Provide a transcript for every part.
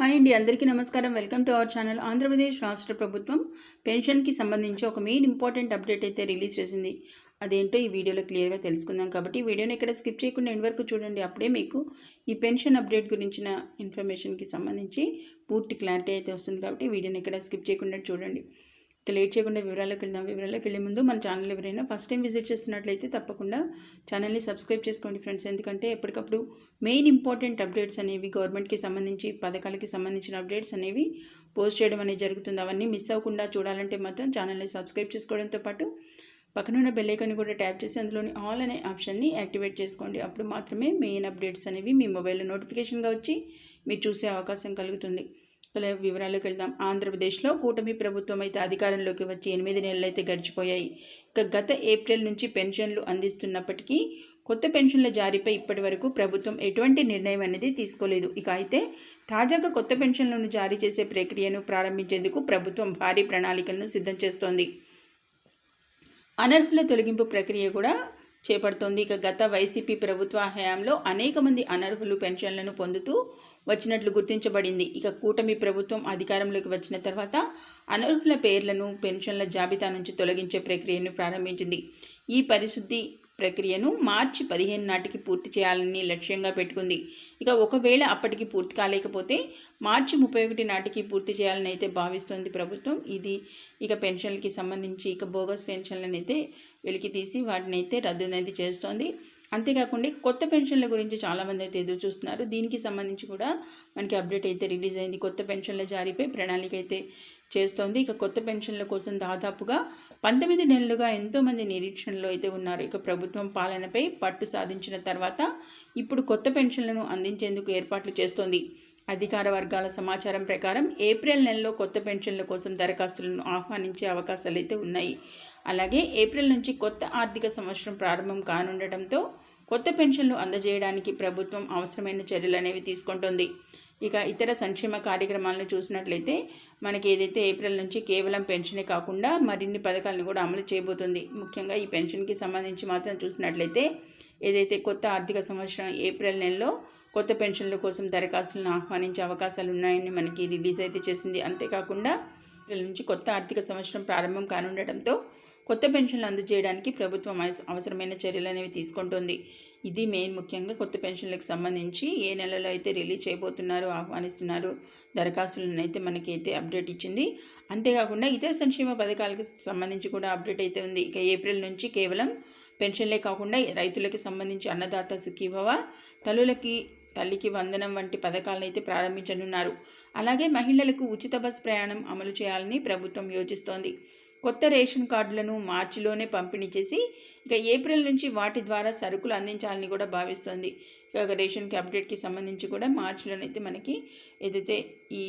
Hi అండి అందరికీ నమస్కారం. Welcome to our channel Andhra Pradesh రాష్ట్ర ప్రభుత్వం. పెన్షన్కి సంబంధించి ఒక మెయిన్ ఇంపార్టెంట్ అప్డేట్ అయితే రిలీజ్ చేసింది. అదేంటో ఈ వీడియోలో క్లియర్గా తెలుసుకుందాం కాబట్టి వీడియోని ఇక్కడ స్కిప్ చేయకుండా ఎండ్ వరకు చూడండి. అప్పుడే మీకు ఈ పెన్షన్ అప్డేట్ గురించిన ఇన్ఫర్మేషన్కి సంబంధించి పూర్తి క్లారిటీ అయితే వస్తుంది కాబట్టి వీడియోని ఇక్కడ స్కిప్ చేయకుండా చూడండి. లేట్ చేయకుండా వివరాలకు వెళ్దాం వివరాలకు వెళ్ళే ముందు మన ఛానల్ ఎవరైనా ఫస్ట్ టైం విజిట్ చేస్తున్నట్లయితే తప్పకుండా ఛానల్ని సబ్స్క్రైబ్ చేసుకోండి ఫ్రెండ్స్ ఎందుకంటే ఎప్పటికప్పుడు మెయిన్ ఇంపార్టెంట్ అప్డేట్స్ అనేవి గవర్నమెంట్కి సంబంధించి పథకాలకి సంబంధించిన అప్డేట్స్ అనేవి పోస్ట్ చేయడం అనేది జరుగుతుంది. అవన్నీ మిస్ అవ్వకుండా చూడాలంటే మాత్రం ఛానల్ని సబ్స్క్రైబ్ చేసుకోవడంతో పాటు పక్కనున్న ఉన్న ఐకాన్ కూడా ట్యాప్ చేసి అందులోని ఆల్ అనే ఆప్షన్ని యాక్టివేట్ చేసుకోండి. అప్పుడు మాత్రమే మెయిన్ అప్డేట్స్ అనేవి మీ మొబైల్లో నోటిఫికేషన్గా వచ్చి మీరు చూసే అవకాశం కలుగుతుంది. వివరాల్లోకి వెళ్దాం ఆంధ్రప్రదేశ్లో కూటమి ప్రభుత్వం అయితే అధికారంలోకి వచ్చి ఎనిమిది నెలలు అయితే గడిచిపోయాయి. ఇక గత ఏప్రిల్ నుంచి పెన్షన్లు అందిస్తున్నప్పటికీ కొత్త పెన్షన్ల జారీపై ఇప్పటి వరకు ప్రభుత్వం ఎటువంటి నిర్ణయం అనేది తీసుకోలేదు. ఇక అయితే తాజాగా కొత్త పెన్షన్లను జారీ చేసే ప్రక్రియను ప్రారంభించేందుకు ప్రభుత్వం భారీ ప్రణాళికలను సిద్ధం చేస్తోంది. అనర్హుల తొలగింపు ప్రక్రియ కూడా చేపడుతోంది. ఇక గత వైసీపీ ప్రభుత్వ హయాంలో అనేక మంది అనర్హులు పెన్షన్లను పొందుతూ వచ్చినట్లు గుర్తించబడింది. ఇక కూటమి ప్రభుత్వం అధికారంలోకి వచ్చిన తర్వాత అనర్హుల పేర్లను పెన్షన్ల జాబితా నుంచి తొలగించే ప్రక్రియను ప్రారంభించింది. ఈ పరిశుద్ధి ప్రక్రియను మార్చి పదిహేను నాటికి పూర్తి చేయాలని లక్ష్యంగా పెట్టుకుంది. ఇక ఒకవేళ అప్పటికి పూర్తి కాలేకపోతే మార్చి ముప్పై ఒకటి నాటికి పూర్తి చేయాలని అయితే భావిస్తోంది ప్రభుత్వం. ఇది ఇక పెన్షన్లకి సంబంధించి ఇక బోగస్ పెన్షన్లను అయితే వెలికి తీసి వాటిని అయితే రద్దు అనేది చేస్తోంది. అంతేకాకుండా కొత్త పెన్షన్ల గురించి చాలామంది అయితే ఎదురు చూస్తున్నారు. దీనికి సంబంధించి కూడా మనకి అప్డేట్ అయితే రిలీజ్ అయింది. కొత్త పెన్షన్ల జారీపై ప్రణాళిక అయితే చేస్తోంది. ఇక కొత్త పెన్షన్ల కోసం దాదాపుగా పంతొమ్మిది నెలలుగా ఎంతోమంది నిరీక్షణలో అయితే ఉన్నారు. ఇక ప్రభుత్వం పాలనపై పట్టు సాధించిన తర్వాత ఇప్పుడు కొత్త పెన్షన్లను అందించేందుకు ఏర్పాట్లు చేస్తోంది. అధికార వర్గాల సమాచారం ప్రకారం ఏప్రిల్ నెలలో కొత్త పెన్షన్ల కోసం దరఖాస్తులను ఆహ్వానించే అవకాశాలు అయితే ఉన్నాయి. అలాగే ఏప్రిల్ నుంచి కొత్త ఆర్థిక సంవత్సరం ప్రారంభం కానుండటంతో కొత్త పెన్షన్లు అందజేయడానికి ప్రభుత్వం అవసరమైన చర్యలు అనేవి తీసుకుంటుంది. ఇక ఇతర సంక్షేమ కార్యక్రమాలను చూసినట్లయితే మనకి ఏదైతే ఏప్రిల్ నుంచి కేవలం పెన్షనే కాకుండా మరిన్ని పథకాలను కూడా అమలు చేయబోతుంది. ముఖ్యంగా ఈ పెన్షన్కి సంబంధించి మాత్రం చూసినట్లయితే ఏదైతే కొత్త ఆర్థిక సంవత్సరం ఏప్రిల్ నెలలో కొత్త పెన్షన్ల కోసం దరఖాస్తులను ఆహ్వానించే అవకాశాలు ఉన్నాయని మనకి రిలీజ్ అయితే చేసింది. అంతేకాకుండా ఏప్రిల్ నుంచి కొత్త ఆర్థిక సంవత్సరం ప్రారంభం కానుండటంతో కొత్త పెన్షన్లు అందజేయడానికి ప్రభుత్వం అవసరమైన చర్యలు అనేవి తీసుకుంటుంది. ఇది మెయిన్ ముఖ్యంగా కొత్త పెన్షన్లకు సంబంధించి ఏ నెలలో అయితే రిలీజ్ చేయబోతున్నారు ఆహ్వానిస్తున్నారు. దరఖాస్తులను అయితే మనకైతే అప్డేట్ ఇచ్చింది. అంతేకాకుండా ఇతర సంక్షేమ పథకాలకు సంబంధించి కూడా అప్డేట్ అయితే ఉంది. ఇక ఏప్రిల్ నుంచి కేవలం పెన్షన్లే కాకుండా రైతులకు సంబంధించి అన్నదాత సుఖీభవ తల్లులకి తల్లికి వందనం వంటి పథకాలను అయితే ప్రారంభించనున్నారు. అలాగే మహిళలకు ఉచిత బస్ ప్రయాణం అమలు చేయాలని ప్రభుత్వం యోచిస్తోంది. కొత్త రేషన్ కార్డులను మార్చిలోనే పంపిణీ చేసి ఇక ఏప్రిల్ నుంచి వాటి ద్వారా సరుకులు అందించాలని కూడా భావిస్తోంది. ఇక రేషన్కి అప్డేట్కి సంబంధించి కూడా మార్చిలోనైతే మనకి ఏదైతే ఈ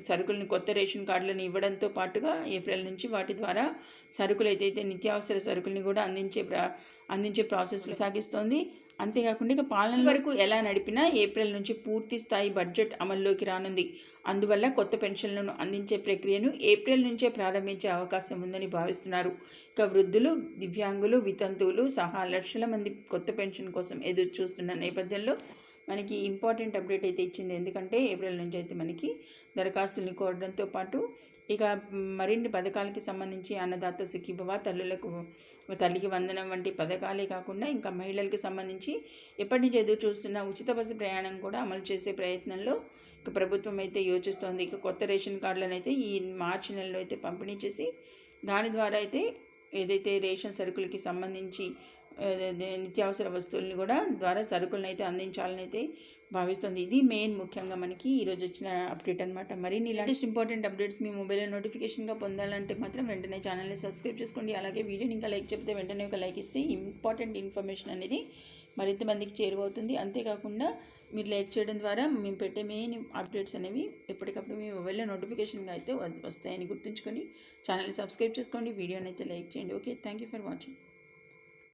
సరుకులను కొత్త రేషన్ కార్డులను ఇవ్వడంతో పాటుగా ఏప్రిల్ నుంచి వాటి ద్వారా సరుకులు ఏదైతే నిత్యావసర సరుకుల్ని కూడా అందించే ప్రా అందించే ప్రాసెస్లు సాగిస్తోంది అంతేకాకుండా ఇక పాలన వరకు ఎలా నడిపినా ఏప్రిల్ నుంచి పూర్తి స్థాయి బడ్జెట్ అమల్లోకి రానుంది. అందువల్ల కొత్త పెన్షన్లను అందించే ప్రక్రియను ఏప్రిల్ నుంచే ప్రారంభించే అవకాశం ఉందని భావిస్తున్నారు. ఇక వృద్ధులు దివ్యాంగులు వితంతువులు సహా లక్షల మంది కొత్త పెన్షన్ కోసం ఎదురు చూస్తున్న నేపథ్యంలో మనకి ఇంపార్టెంట్ అప్డేట్ అయితే ఇచ్చింది. ఎందుకంటే ఏప్రిల్ నుంచి అయితే మనకి దరఖాస్తుల్ని కోరడంతో పాటు ఇక మరిన్ని పథకాలకి సంబంధించి అన్నదాత సుఖీభవ తల్లులకు తల్లికి వందనం వంటి పథకాలే కాకుండా ఇంకా మహిళలకు సంబంధించి ఎప్పటి నుంచి ఎదురు చూస్తున్న ఉచిత బస్సు ప్రయాణం కూడా అమలు చేసే ప్రయత్నంలో ఇక ప్రభుత్వం అయితే యోచిస్తోంది. ఇక కొత్త రేషన్ కార్డులను అయితే ఈ మార్చి నెలలో అయితే పంపిణీ చేసి దాని ద్వారా అయితే ఏదైతే రేషన్ సరుకులకి సంబంధించి నిత్యావసర వస్తువుల్ని కూడా ద్వారా సరుకులను అయితే అందించాలని అయితే భావిస్తుంది. ఇది మెయిన్ ముఖ్యంగా మనకి ఈరోజు వచ్చిన అప్డేట్ అనమాట మరి ఇలాంటి ఇంపార్టెంట్ అప్డేట్స్ మీ మొబైల్లో నోటిఫికేషన్గా పొందాలంటే మాత్రం వెంటనే ఛానల్ని సబ్స్క్రైబ్ చేసుకోండి. అలాగే వీడియోని ఇంకా లైక్ చెప్తే వెంటనే ఒక లైక్ ఇస్తే ఇంపార్టెంట్ ఇన్ఫర్మేషన్ అనేది మరింత మందికి చేరువవుతుంది. అంతేకాకుండా మీరు లైక్ చేయడం ద్వారా మేము పెట్టే మెయిన్ అప్డేట్స్ అనేవి ఎప్పటికప్పుడు మీ మొబైల్లో నోటిఫికేషన్గా అయితే వస్తాయని గుర్తుంచుకొని ఛానల్ని సబ్స్క్రైబ్ చేసుకోండి. వీడియోని అయితే లైక్ చేయండి. Okay thank you for watching.